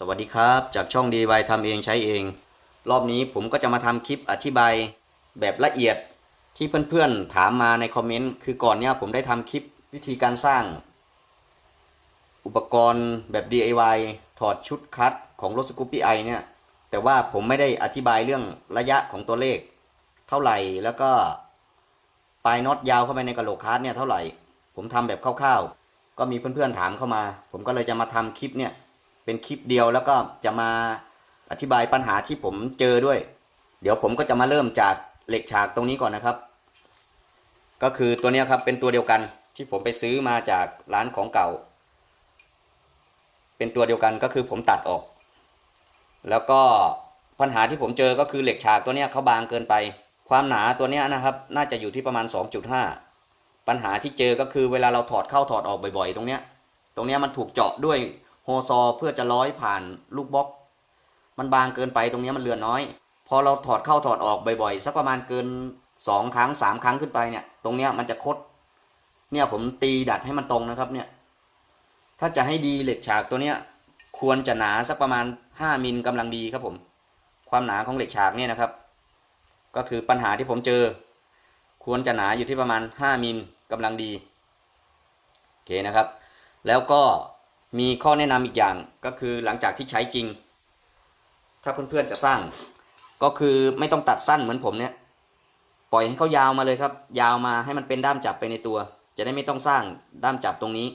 สวัสดีครับ จากช่อง DIY ทำเองใช้เอง รอบนี้ผมก็จะมาทำคลิปอธิบายแบบละเอียดที่เพื่อนๆถามมาในคอมเมนต์คือก่อนเนี้ยผมได้ทำคลิปวิธีการสร้าง อุปกรณ์แบบ DIY ถอดชุดคัดของรถสกูปปี้ไอเนี่ย แต่ว่าผมไม่ได้อธิบายเรื่องระยะของตัวเลข เท่าไหร่แล้วก็ปลายน็อตยาวเข้าไปในกระโหลกคัสเนี่ยเท่าไหร่ ผมทำแบบคร่าวๆ ก็มีเพื่อนๆถามเข้ามา ผมก็เลยจะมาทำคลิปเนี่ย เป็นคลิปเดียวแล้วก็จะมาอธิบายปัญหาที่ผมเจอด้วย เดี๋ยวผมก็จะมาเริ่มจากเหล็กฉากตรงนี้ก่อนนะครับ ก็คือตัวนี้ครับเป็นตัวเดียวกันที่ผมไปซื้อมาจากร้านของเก่า เป็นตัวเดียวกันก็คือผมตัดออก แล้วก็ปัญหาที่ผมเจอก็คือเหล็กฉากตัวนี้เขาบางเกินไป ความหนาตัวนี้นะครับ น่าจะอยู่ที่ประมาณ 2.5 ปัญหาที่เจอก็คือเวลาเราถอดเข้าถอดออกบ่อยๆ ตรงเนี้ยตรงเนี้ยมันถูกเจาะด้วย โฮซอเพื่อจะร้อยผ่านลูกบล็อก มันบางเกินไปตรงนี้มันเลือนน้อย พอเราถอดเข้าถอดออกบ่อยๆ สักประมาณเกินสองครั้งสามครั้งขึ้นไปเนี่ย ตรงเนี้ยมันจะคด เนี่ยผมตีดัดให้มันตรงนะครับเนี่ย ถ้าจะให้ดีเหล็กฉากตัวเนี้ย ควรจะหนาสักประมาณห้ามิลกำลังดีครับผม ความหนาของเหล็กฉากเนี่ยนะครับ ก็คือปัญหาที่ผมเจอ ควรจะหนาอยู่ที่ประมาณห้ามิลกำลังดีโอเคนะครับ แล้วก็ มีข้อแนะนำอีกอย่างก็คือหลังจากที่ใช้จริง ถ้าเพื่อนๆจะสร้าง ก็คือไม่ต้องตัดสั้นเหมือนผมเนี่ย ปล่อยให้เขายาวมาเลยครับ ยาวมาให้มันเป็นด้ามจับไปในตัว จะได้ไม่ต้องสร้างด้ามจับตรงนี้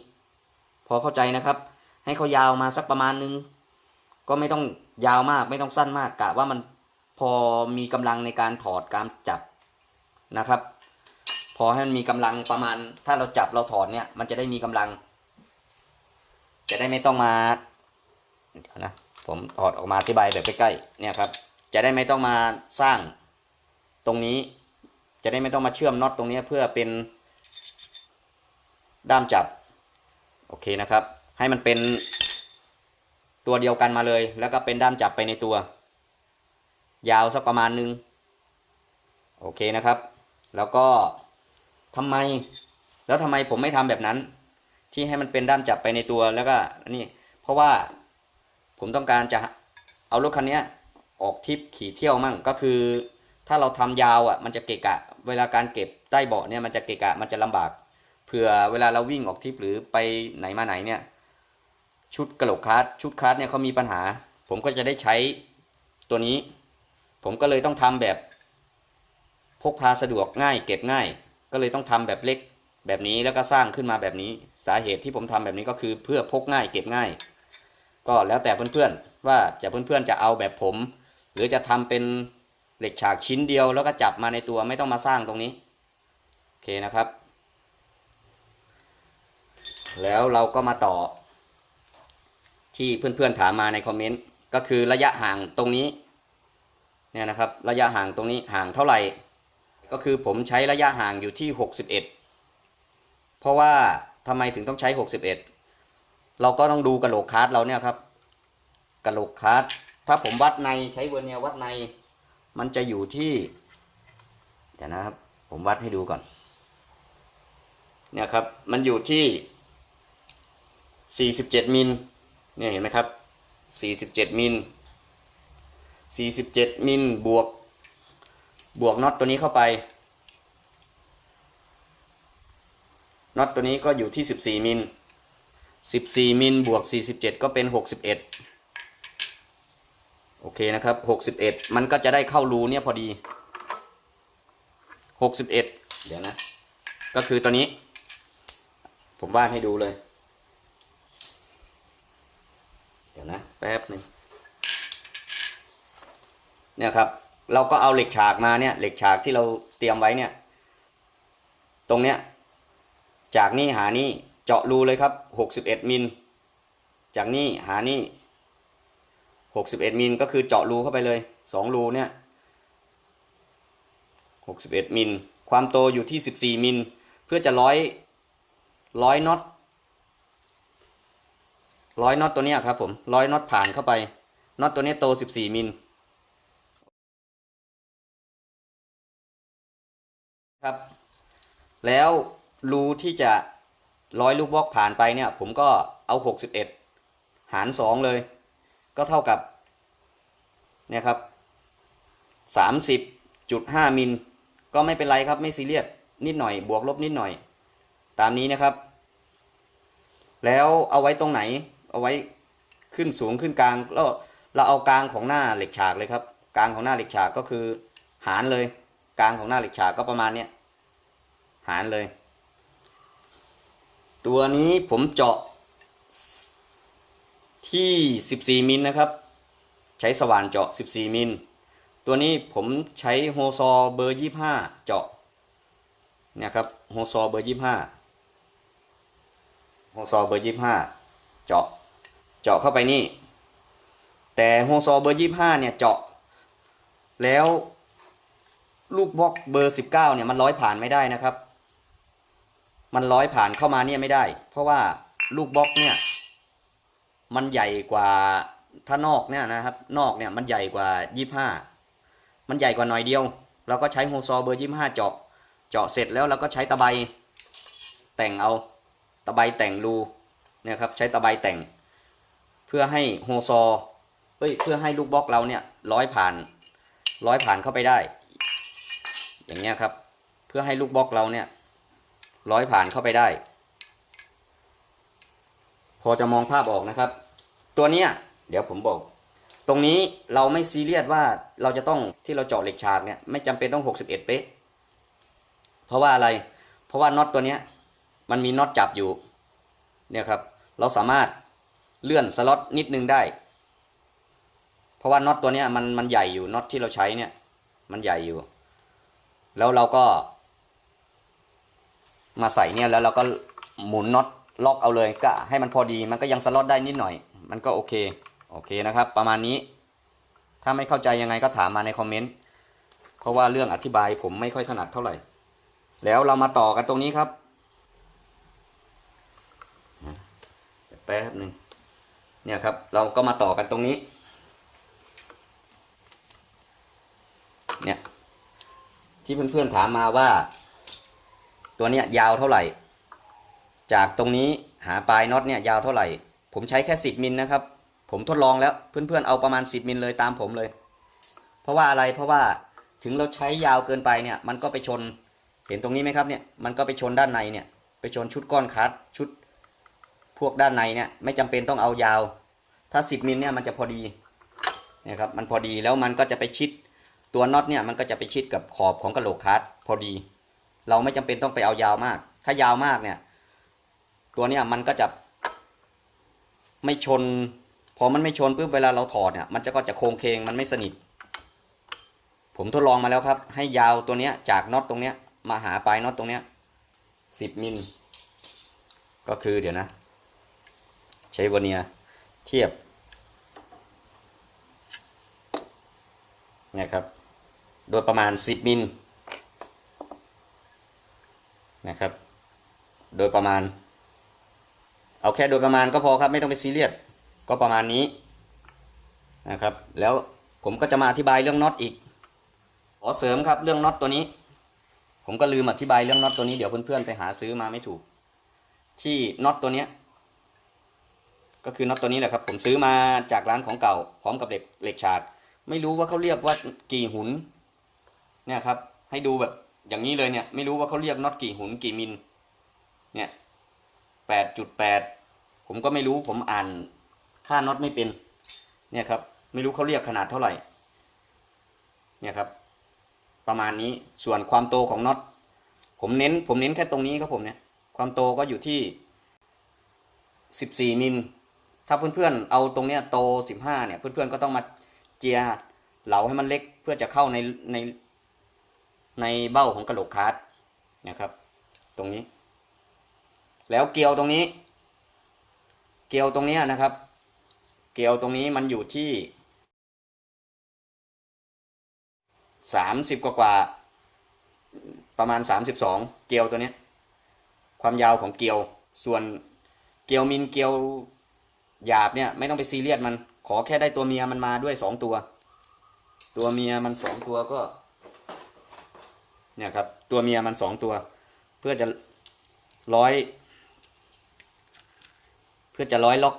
พอเข้าใจนะครับ ให้เขายาวมาสักประมาณนึง ก็ไม่ต้องยาวมากไม่ต้องสั้นมากกะว่ามันพอมีกำลังในการถอดการจับนะครับ พอให้มันมีกำลังประมาณ ถ้าเราจับเราถอดเนี่ย มันจะได้มีกำลัง จะได้ไม่ต้องมาเดี๋ยวนะผมถอดออกมาอธิบายแบบใกล้ๆเนี่ยครับ จะได้ไม่ต้องมาสร้างตรงนี้ จะได้ไม่ต้องมาเชื่อมน็อตตรงนี้เพื่อเป็นด้ามจับโอเคนะครับ ให้มันเป็นตัวเดียวกันมาเลย แล้วก็เป็นด้ามจับไปในตัว ยาวสักประมาณนึงโอเคนะครับ แล้วก็ทำไม แล้วทำไมผมไม่ทำแบบนั้น ที่ให้มันเป็นด้ามจับไปในตัวแล้วก็นี่เพราะว่าผมต้องการจะเอารถคันนี้ออกทริปขี่เที่ยวมั่งก็คือ ถ้าเราทำยาวอะมันจะเกะกะ เวลาการเก็บใต้เบาะเนี่ยมันจะเกะกะมันจะลำบากเผื่อเวลาเราวิ่งออกทริปหรือไปไหนมาไหนเนี่ยชุดกระโหลกคาร์ดชุดคาร์ดเนี่ยเขามีปัญหา ผมก็จะได้ใช้ตัวนี้ ผมก็เลยต้องทำแบบพกพาสะดวกง่าย เก็บง่าย ก็เลยต้องทำแบบเล็ก แบบนี้แล้วก็สร้างขึ้นมาแบบนี้สาเหตุที่ผมทำแบบนี้ก็คือเพื่อพกง่ายเก็บง่าย ก็แล้วแต่เพื่อนๆว่าจะเพื่อนๆจะเอาแบบผม หรือจะทำเป็นเหล็กฉากชิ้นเดียว แล้วก็จับมาในตัวไม่ต้องมาสร้างตรงนี้โอเคนะครับ แล้วเราก็มาต่อ ที่เพื่อนๆถามมาในคอมเมนต์ก็คือระยะห่างตรงนี้เนี่ยนะครับระยะห่างตรงนี้ห่างเท่าไหร่ ก็คือผมใช้ระยะห่างอยู่ที่ 61 เพราะว่าทำไมถึงต้องใช้ 61 เราก็ต้องดูกระโหลกคาร์ดเราเนี่ยครับกระโหลกคาร์ดถ้าผมวัดในใช้เวอร์เนียวัดใน มันจะอยู่ที่เดี๋ยวนะครับ ผมวัดให้ดูก่อน เนี่ยครับ มันอยู่ที่ 47 มิลเนี่ยเห็นไหมครับ 47 มิล 47 มิลบวก บวกน็อตตัวนี้เข้าไป น็อตตัวนี้ก็อยู่ที่ 14 มิล 14 มิลบวก 47 ก็เป็น 61 โอเคนะครับ 61 มันก็จะได้เข้ารูเนี่ยพอดี 61 เดี๋ยวนะ ก็คือตัวนี้ ผมวาดให้ดูเลย เดี๋ยวนะ แป๊บหนึ่งเนี่ยครับ เราก็เอาเหล็กฉากมาเนี่ย เหล็กฉากที่เราเตรียมไว้เนี่ย ตรงเนี้ย จากนี่หานี่เจาะรูเลยครับหกสิบเอ็ดมิล จากนี่หานี่หกสิบเอ็ดมิลก็คือเจาะรูเข้าไปเลยสองรูเนี่ยหกสิบเอ็ดมิล ความโตอยู่ที่สิบสี่มิล เพื่อจะร้อยร้อยน็อตร้อยน็อตตัวเนี้ยครับผมร้อยน็อตผ่านเข้าไปน็อตตัวเนี้ยโตสิบสี่มิลครับ แล้ว รูที่จะร้อยลูกบล็อกผ่านไปเนี่ย ผมก็เอา 61 หาร 2 เลย ก็เท่ากับเนี่ยครับสามสิบจุดห้ามิล ก็ไม่เป็นไรครับไม่ซีเรียสนิดหน่อย บวกลบนิดหน่อย ตามนี้นะครับ แล้วเอาไว้ตรงไหน เอาไว้ขึ้นสูงขึ้นกลางแล้วเราเอากลางของหน้าเหล็กฉากเลยครับ กลางของหน้าเหล็กฉากก็คือ หารเลย กลางของหน้าเหล็กฉากก็ประมาณเนี้ยหารเลย ตัวนี้ผมเจาะที่ 14 มิลนะครับ ใช้สว่านเจาะ 14 มิล ตัวนี้ผมใช้โฮซอเบอร์ 25 เจาะเนี่ยครับโฮซอเบอร์ 25โฮซอเบอร์ 25 เจาะเจาะเข้าไปนี่ แต่โฮซอเบอร์ 25 เนี่ยเจาะ แล้วลูกบล็อกเบอร์ 19 เนี่ยมันร้อยผ่านไม่ได้นะครับ มันร้อยผ่านเข้ามาเนี่ยไม่ได้ เพราะว่าลูกบล็อกเนี่ยมันใหญ่กว่าถ้านอกเนี่ยนะครับ นอกเนี่ยมันใหญ่กว่า25มันใหญ่กว่าหน่อยเดียว เราก็ใช้โฮซอเบอร์25เจาะ เจาะเสร็จแล้วเราก็ใช้ตะไบแต่งเอาตะไบแต่งรูเนี่ยครับใช้ตะไบแต่ง เพื่อให้โฮซอเอ้ยเพื่อให้ลูกบล็อกเราเนี่ยร้อยผ่านร้อยผ่านเข้าไปได้ อย่างเงี้ยครับ เพื่อให้ลูกบล็อกเราเนี่ย ร้อยผ่านเข้าไปได้ พอจะมองภาพออกนะครับ ตัวเนี้ยเดี๋ยวผมบอก ตรงนี้เราไม่ซีเรียสว่าเราจะต้องที่เราเจาะเหล็กฉากเนี่ยไม่จำเป็นต้อง 61 เป๊ะ เพราะว่าอะไร เพราะว่าน็อตตัวเนี้ยมันมีน็อตจับอยู่เนี่ยครับ เราสามารถเลื่อนสล็อตนิดนึงได้ เพราะว่าน็อตตัวเนี้ยมันมันใหญ่อยู่น็อตที่เราใช้เนี่ยมันใหญ่อยู่ แล้วเราก็ มาใส่เนี่ยแล้วเราก็หมุนน็อตล็อกเอาเลยก็ให้มันพอดีมันก็ยังสล็อตได้นิดหน่อย มันก็โอเคโอเคนะครับ ประมาณนี้ ถ้าไม่เข้าใจยังไงก็ถามมาในคอมเมนต์เพราะว่าเรื่องอธิบายผมไม่ค่อยถนัดเท่าไหร่ แล้วเรามาต่อกันตรงนี้ครับแป๊บหนึ่งเนี่ยครับเราก็มาต่อกันตรงนี้เนี่ยที่เพื่อนๆถามมาว่า ตัวเนี้ยยาวเท่าไหร่ จากตรงนี้หาปลายน็อตเนี่ยยาวเท่าไหร่ ผมใช้แค่ 10มิลนะครับ ผมทดลองแล้วเพื่อนๆเอาประมาณ 10มิลเลยตามผมเลย เพราะว่าอะไรเพราะว่าถึงเราใช้ยาวเกินไปเนี่ยมันก็ไปชน เห็นตรงนี้ไหมครับเนี่ยมันก็ไปชนด้านในเนี่ยไปชนชุดก้อนคัดชุดพวกด้านในเนี่ยไม่จำเป็นต้องเอายาว ถ้า 10มิลเนี่ยมันจะพอดีนี่ยครับมันพอดีแล้วมันก็จะไปชิดตัวน็อตเนี่ยมันก็จะไปชิดกับขอบของกระโหลกคัดพอดี เราไม่จำเป็นต้องไปเอายาวมาก ถ้ายาวมากเนี่ย ตัวเนี้ยมันก็จะไม่ชน พอมันไม่ชนปุ๊บเวลาเราถอดเนี่ย มันจะก็จะโค้งเคงมันไม่สนิท ผมทดลองมาแล้วครับ ให้ยาวตัวเนี้ยจากน็อตตรงเนี้ย มาหาปลายน็อตตรงเนี้ยสิบมิล ก็คือเดี๋ยวนะ ใช้วเนียเทียบเนี่ยครับ โดยประมาณสิบมิล นะครับ โดยประมาณ เอาแค่โดยประมาณก็พอครับ ไม่ต้องไปซีเรียสก็ประมาณนี้นะครับ แล้วผมก็จะมาอธิบายเรื่องน็อตอีกขอเสริมครับเรื่องน็อตตัวนี้ ผมก็ลืมอธิบายเรื่องน็อตตัวนี้เดี๋ยวเพื่อนๆไปหาซื้อมาไม่ถูก ที่น็อตตัวเนี้ยก็คือน็อตตัวนี้แหละครับผมซื้อมาจากร้านของเก่า พร้อมกับเหล็กเหล็กฉาก ไม่รู้ว่าเขาเรียกว่ากี่หุนเนี่ยครับ ให้ดูแบบ อย่างนี้เลยเนี่ย ไม่รู้ว่าเขาเรียกน็อตกี่หุนกี่มิล เนี่ยแปดจุดแปดผมก็ไม่รู้ผมอ่านค่าน็อตไม่เป็น เนี่ยครับ ไม่รู้เขาเรียกขนาดเท่าไหร่ เนี่ยครับ ประมาณนี้ส่วนความโตของน็อตผมเน้น ผมเน้นแค่ตรงนี้ครับผมเนี่ย ความโตก็อยู่ที่สิบสี่มิลถ้าเพื่อนๆ เอาตรงเนี้ยโตสิบห้าเนี่ย เพื่อนๆก็ต้องมาเจียเหลาให้มันเล็กเพื่อจะเข้าในใน ในเบ้าของกระโหลกคาร์ดนะครับ ตรงนี้ แล้วเกลียวตรงนี้ เกลียวตรงนี้นะครับ เกลียวตรงนี้มันอยู่ที่สามสิบกว่ากว่าประมาณสามสิบสองเกลียวตัวนี้ ความยาวของเกลียว ส่วนเกลียวมินเกลียวหยาบเนี่ยไม่ต้องไปซีเรียสมัน ขอแค่ได้ตัวเมียมันมาด้วยสองตัว ตัวเมียมันสองตัวก็ เนี่ยครับตัวเมียมันสองตัว เพื่อจะร้อย เพื่อจะร้อยล็อก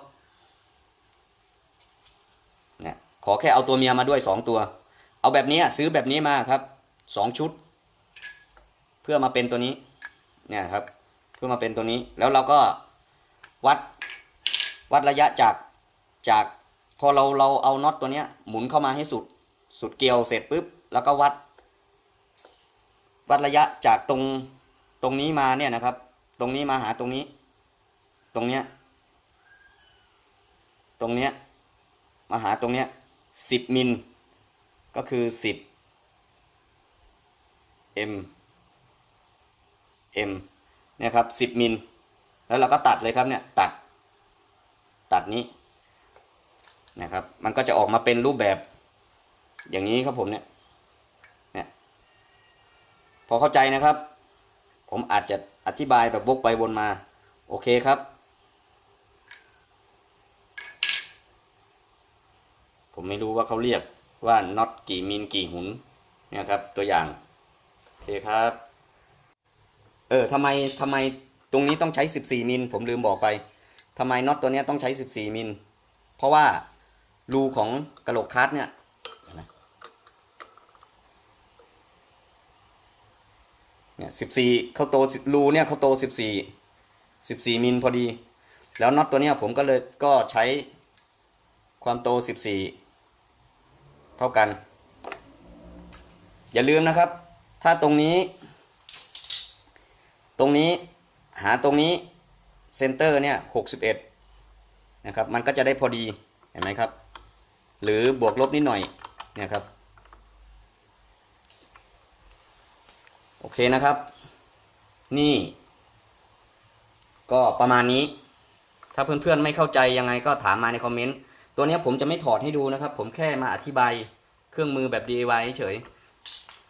เนี่ยขอแค่เอาตัวเมียมาด้วยสองตัว เอาแบบนี้ซื้อแบบนี้มาครับสองชุด เพื่อมาเป็นตัวนี้เนี่ยครับ เพื่อมาเป็นตัวนี้แล้วเราก็วัดวัดระยะจากจากพอเราเราเอาน็อตตัวเนี้ยหมุนเข้ามาให้สุด สุดเกลียวเสร็จปุ๊บ แล้วก็วัด วัดระยะจากตรงตรงนี้มาเนี่ยนะครับ ตรงนี้มาหาตรงนี้ ตรงเนี้ย ตรงเนี้ย มาหาตรงเนี้ยสิบมิล ก็คือสิบ m m เนี่ยครับสิบมิล แล้วเราก็ตัดเลยครับเนี่ยตัด ตัดนี้นะครับ มันก็จะออกมาเป็นรูปแบบอย่างนี้ครับผมเนี่ย อเข้าใจนะครับ ผมอาจจะอธิบายแบบวกไปวนมา โอเคครับ ผมไม่รู้ว่าเขาเรียกว่าน็อตกี่มิลกี่หุนเนี่ยครับตัวอย่าง โอเคครับ เออทำไมทำไมตรงนี้ต้องใช้ 14 มิลผมลืมบอกไปทำไมน็อตตัวนี้ต้องใช้ 14 มิลเพราะว่ารูของกระโหลกคัสเนี่ยเห็นไหม เนี่ย14เขาโตรูเนี่ยเขาโต14 14มิลพอดี แล้วน็อตตัวเนี้ยผมก็เลยก็ใช้ความโต14เท่ากัน อย่าลืมนะครับ ถ้าตรงนี้ ตรงนี้หาตรงนี้เซนเตอร์เนี่ยหกสิบเอ็ดนะครับ มันก็จะได้พอดี เห็นไหมครับ หรือบวกลบนิดหน่อย เนี่ยครับ โอเคนะครับ นี่ ก็ประมาณนี้ ถ้าเพื่อนๆไม่เข้าใจยังไงก็ถามมาในคอมเมนต์ ตัวนี้ผมจะไม่ถอดให้ดูนะครับ ผมแค่มาอธิบายเครื่องมือแบบ DIY เฉย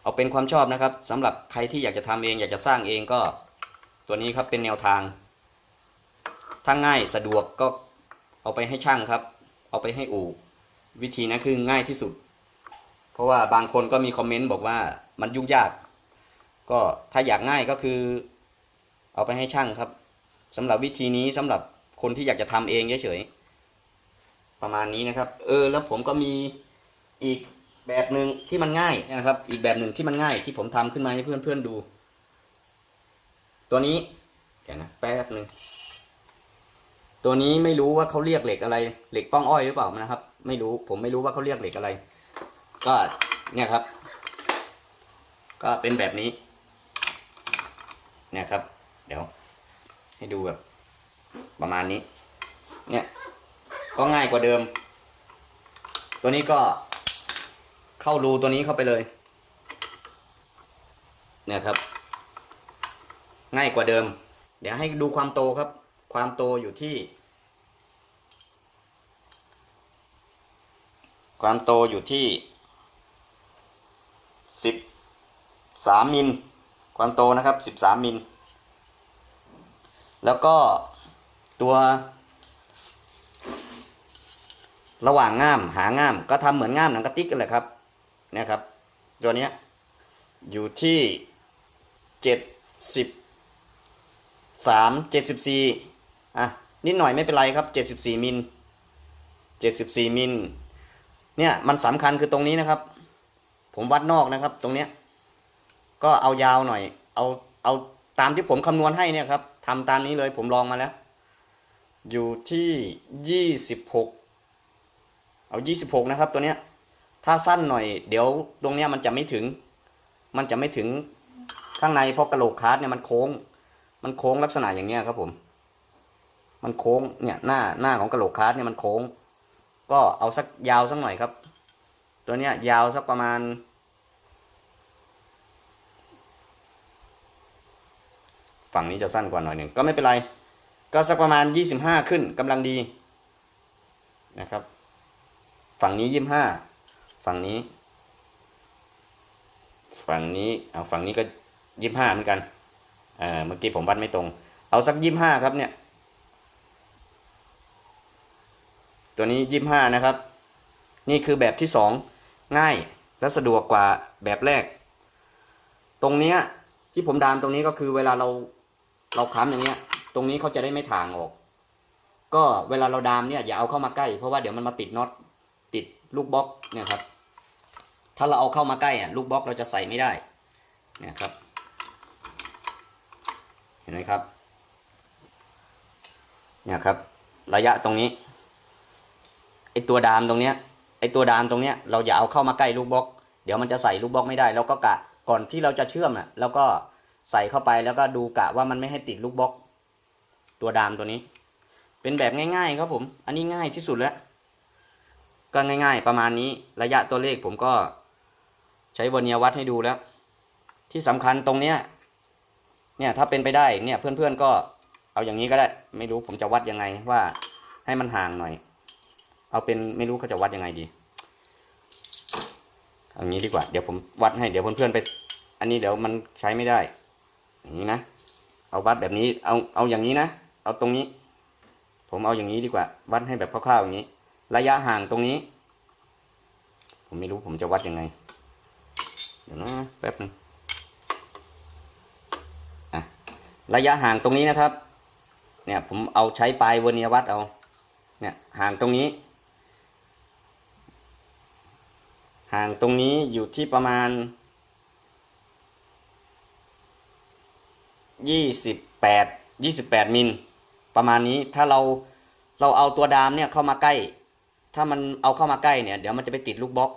เอาเป็นความชอบนะครับสำหรับใครที่อยากจะทำเอง อยากจะสร้างเองก็ ตัวนี้ครับเป็นแนวทาง ถ้าง่ายสะดวกก็เอาไปให้ช่างครับ เอาไปให้อู่วิธีนั้นคือง่ายที่สุด เพราะว่าบางคนก็มีคอมเมนต์บอกว่ามันยุ่งยาก ก็ถ้าอยากง่ายก็คือ เอาไปให้ช่างครับสำหรับวิธีนี้สำหรับคนที่อยากจะทำเองเฉยๆประมาณนี้นะครับ เออ แล้วผมก็มีอีกแบบหนึ่งที่มันง่ายนะครับ อีกแบบหนึ่งที่มันง่ายที่ผมทำขึ้นมาให้เพื่อนๆดู ตัวนี้เดี๋ยวนะแป๊บหนึ่งตัวนี้ไม่รู้ว่าเขาเรียกเหล็กอะไร เหล็กป้องอ้อยหรือเปล่านะครับ ไม่รู้ผมไม่รู้ว่าเขาเรียกเหล็กอะไร ก็เนี่ยครับ ก็เป็นแบบนี้ เนี่ยครับ เดี๋ยว ให้ดูแบบ ประมาณนี้ เนี่ย ก็ง่ายกว่าเดิม ตัวนี้ก็เข้ารูตัวนี้เข้าไปเลย เนี่ยครับ ง่ายกว่าเดิม เดี๋ยวให้ดูความโตครับ ความโตอยู่ที่ ความโตอยู่ที่สิบสามมิล ความโตนะครับสิบสามมิล แล้วก็ตัว ระหว่างง่ามหาง่ามก็ทำเหมือนง่ามหนังกระติกกันแหละครับเนี่ยครับ ตัวเนี้ยอยู่ที่เจ็ดสิบสามเจ็ดสิบสี่อะนิดหน่อยไม่เป็นไรครับเจ็ดสิบสี่มิลเจ็ดสิบสี่มิลเนี่ยมันสำคัญคือตรงนี้นะครับ ผมวัดนอกนะครับ ตรงเนี้ย ก็เอายาวหน่อย เอาเอาตามที่ผมคำนวณให้เนี่ยครับทำตามนี้เลยผมลองมาแล้ว อยู่ที่ยี่สิบหกเอายี่สิบหกนะครับ ตัวเนี้ย ถ้าสั้นหน่อย เดี๋ยวตรงเนี้ยมันจะไม่ถึง มันจะไม่ถึงข้างในเพราะกระโหลกคาร์ดเนี่ยมันโค้ง มันโค้งลักษณะอย่างเนี้ยครับผม มันโค้งเนี่ยหน้าหน้าของกระโหลกคาร์ดเนี่ยมันโค้ง ก็เอาสักยาวสักหน่อยครับ ตัวเนี้ยยาวสักประมาณ ฝั่งนี้จะสั้นกว่าหน่อยหนึ่งก็ไม่เป็นไร ก็สักประมาณยี่สิบห้าขึ้นกำลังดีนะครับ ฝั่งนี้ยี่สิบห้าฝั่งนี้ ฝั่งนี้เอาฝั่งนี้ก็ยี่สิบห้าเหมือนกันเออเมื่อกี้ผมวัดไม่ตรง เอาสักยี่สิบห้าครับเนี่ย ตัวนี้ยี่สิบห้านะครับ นี่คือแบบที่สองง่ายและสะดวกกว่าแบบแรก ตรงเนี้ยที่ผมดามตรงนี้ก็คือเวลาเรา เราค้ำอย่างเงี้ย ตรงนี้เขาจะได้ไม่ถ่างออก ก็เวลาเราดามเนี่ยอย่าเอาเข้ามาใกล้ เพราะว่าเดี๋ยวมันมาติดน็อตติดลูกบล็อกเนี่ยครับ ถ้าเราเอาเข้ามาใกล้อะลูกบล็อกเราจะใส่ไม่ได้เนี่ยครับ เห็นไหมครับ เนี่ยครับ ระยะตรงนี้ไอตัวดามตรงเนี้ยไอตัวดามตรงเนี้ยเราอย่าเอาเข้ามาใกล้ลูกบล็อก เดี๋ยวมันจะใส่ลูกบล็อกไม่ได้เราก็กะก่อนที่เราจะเชื่อมอะเราก็ ใส่เข้าไปแล้วก็ดูกะว่ามันไม่ให้ติดลูกบล็อก ตัวดามตัวนี้ เป็นแบบง่ายๆครับผม อันนี้ง่ายที่สุดแล้ว ก็ง่าย ๆ ประมาณนี้ระยะตัวเลขผมก็ใช้วอร์เนียวัดให้ดูแล้ว ที่สำคัญตรงเนี้ยเนี่ยถ้าเป็นไปได้เนี่ยเพื่อนๆก็เอาอย่างนี้ก็ได้ ไม่รู้ผมจะวัดยังไงว่าให้มันห่างหน่อย เอาเป็นไม่รู้เขาจะวัดยังไงดีเอาอย่างนี้ดีกว่า เดี๋ยวผมวัดให้ เดี๋ยวเพื่อนๆไป อันนี้เดี๋ยวมันใช้ไม่ได้ อย่างนี้นะ เอาวัดแบบนี้ เอาเอาอย่างนี้นะ เอาตรงนี้ ผมเอาอย่างนี้ดีกว่า วัดให้แบบคร่าวๆอย่างนี้ ระยะห่างตรงนี้ ผมไม่รู้ผมจะวัดยังไง เดี๋ยวนะแป๊บนึงอะระยะห่างตรงนี้นะครับ เนี่ยผมเอาใช้ปลายเวเนียวัดเอา เนี่ยห่างตรงนี้ ห่างตรงนี้อยู่ที่ประมาณ ยี่สิบแปดยี่สิบแปดมิล ประมาณนี้ถ้าเราเราเอาตัวดามเนี่ยเข้ามาใกล้ ถ้ามันเอาเข้ามาใกล้เนี่ยเดี๋ยวมันจะไปติดลูกบล็อก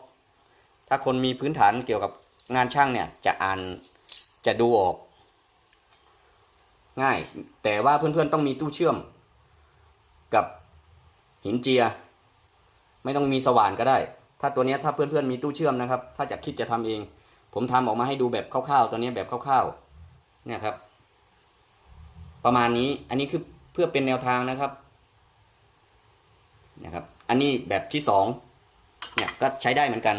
ถ้าคนมีพื้นฐานเกี่ยวกับงานช่างเนี่ยจะอ่านจะดูออก ง่าย แต่ว่าเพื่อนๆต้องมีตู้เชื่อม กับหินเจีย ไม่ต้องมีสว่านก็ได้ ถ้าตัวเนี้ยถ้าเพื่อนๆมีตู้เชื่อมนะครับ ถ้าจะคิดจะทำเอง ผมทำออกมาให้ดูแบบคร่าวๆตัวนี้แบบคร่าวๆเนี่ยครับ ประมาณนี้ อันนี้คือเพื่อเป็นแนวทางนะครับ นะครับ อันนี้แบบที่สองเนี่ยก็ใช้ได้เหมือนกัน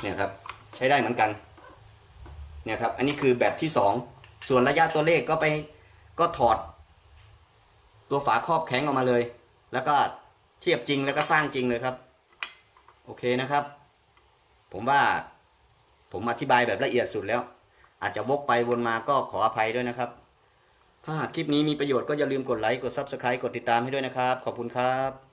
เนี่ยครับใช้ได้เหมือนกัน เนี่ยครับ อันนี้คือแบบที่สองส่วนระยะตัวเลขก็ไปก็ถอด ตัวฝาครอบแข็งออกมาเลย แล้วก็เทียบจริงแล้วก็สร้างจริงเลยครับ โอเคนะครับ ผมว่าผมอธิบายแบบละเอียดสุดแล้ว อาจจะวกไปวนมาก็ขออภัยด้วยนะครับ ถ้าหากคลิปนี้มีประโยชน์ก็อย่าลืมกดไลค์กด Subscribe กดติดตามให้ด้วยนะครับ ขอบคุณครับ